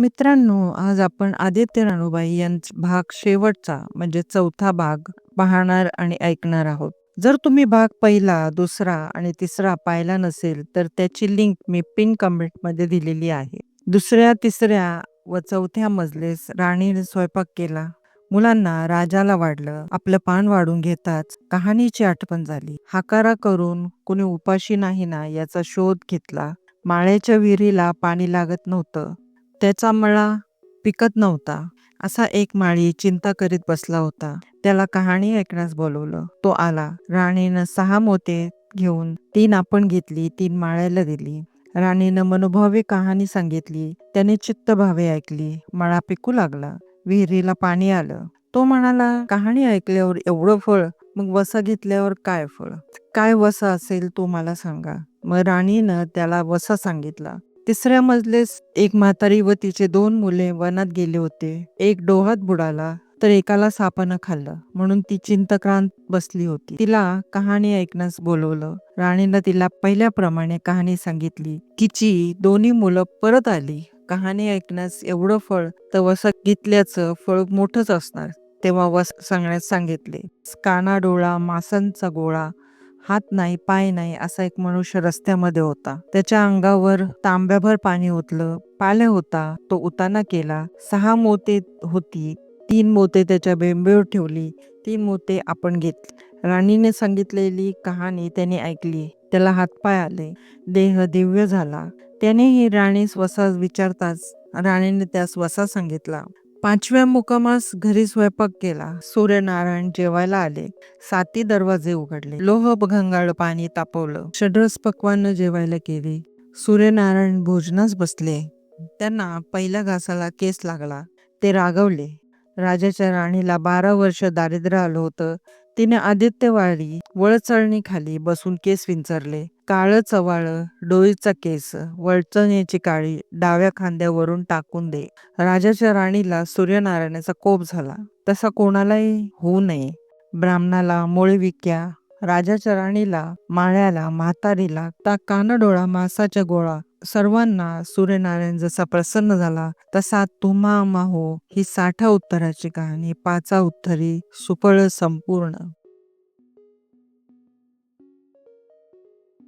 मित्रांनो, आज आपण आदित्य राणूबाई यांचा भाग शेवटचा म्हणजे चौथा भाग पाहणार आणि ऐकणार आहोत. जर तुम्ही भाग पहिला, दुसरा आणि तिसरा पाहिला नसेल तर त्याची लिंक मी पिन कमेंटमध्ये दिलेली आहे. दुसऱ्या, तिसऱ्या व चौथ्या मजलेस राणीने स्वयंपाक केला. मुलांना राजाला वाढलं. आपलं पान वाढून घेताच कहाणीची आठवण झाली. हाकारा करून कुणी उपाशी नाही ना याचा शोध घेतला. माळ्याच्या विहिरीला पाणी लागत नव्हतं. त्याचा मळा पिकत नव्हता. असा एक माळी चिंता करीत बसला होता. त्याला कहाणी ऐकण्यास बोलवलं. तो आला. राणीनं सहा मोते घेऊन तीन आपण घेतली, तीन माळ्याला दिली. राणीनं मनोभावे कहाणी सांगितली. त्याने चित्त भावे ऐकली. मळा पिकू लागला. विहिरीला पाणी आलं. तो म्हणाला, कहाणी ऐकल्यावर एवढं फळ, मग वसा घेतल्यावर काय फळ? काय वसा असेल तो मला सांगा. मग राणीनं त्याला वसा सांगितला. तिसऱ्या मजलेस एक म्हातारी व तिचे दोन मुले वनात गेले होते. एक डोहात बुडाला तर एकाला सापानं खाल्लं म्हणून ती चिंतक्रांत बसली होती. तिला कहाणी ऐकण्यास बोलवलं. राणीनं तिला पहिल्याप्रमाणे कहाणी सांगितली. तिची दोन्ही मुलं परत आली. कहाणी ऐकण्यास एवढं फळ तर वस घेतल्याचं फळ मोठंच असणार. तेव्हा वस सांगण्यास सांगितले. काना डोळा मासांचा गोळा हात नाही पाय नाही असा एक मनुष्य रस्त्यामध्ये होता. त्याच्या अंगावर तांब्याभर पाणी ओतलं. पाल्या होता तो उताना केला. सहा मोते होती. तीन मोते त्याच्या बेंबेवर ठेवली. तीन मोते आपण घेतली. राणीने सांगितलेली कहाणी त्याने ऐकली. त्याला हातपाय आले. देह दिव्य झाला. त्यानेही राणी स्वसा विचारताच राणीने त्यास वसा सांगितला. पाचव्या मुकामास घरी स्वयंपाक केला. सूर्यनारायण जेवायला आले. साती दरवाजे उघडले. लोह घंगाळ पाणी तापवलं. षड्रस पक्वानं जेवायला केली. सूर्यनारायण भोजनास बसले. त्यांना पहिल्या घासाला केस लागला. ते रागवले. राजाच्या राणीला बारा वर्ष दारिद्र्य आलं होतं. तिने आदित्यवाडी वळचळणीखाली बसून केस विंचरले. काळं चवाळ डोईचा केस, वळचण्याची काळी डाव्या खांद्यावरून टाकून दे. राजाच्या राणीला सूर्यनारायणाचा कोप झाला. तसा कोणालाही होऊ नये. ब्राह्मणाला मोळविक्या, राजाच्या राणीला, माळ्याला, म्हातारीला, ता कानडोळा मासाच्या गोळा सर्वांना सूर्यनारायण जसा प्रसन्न झाला तसा तुम्हा माहो ही साठा उत्तराची कहाणी पाचा उत्तरी सुफळ संपूर्ण.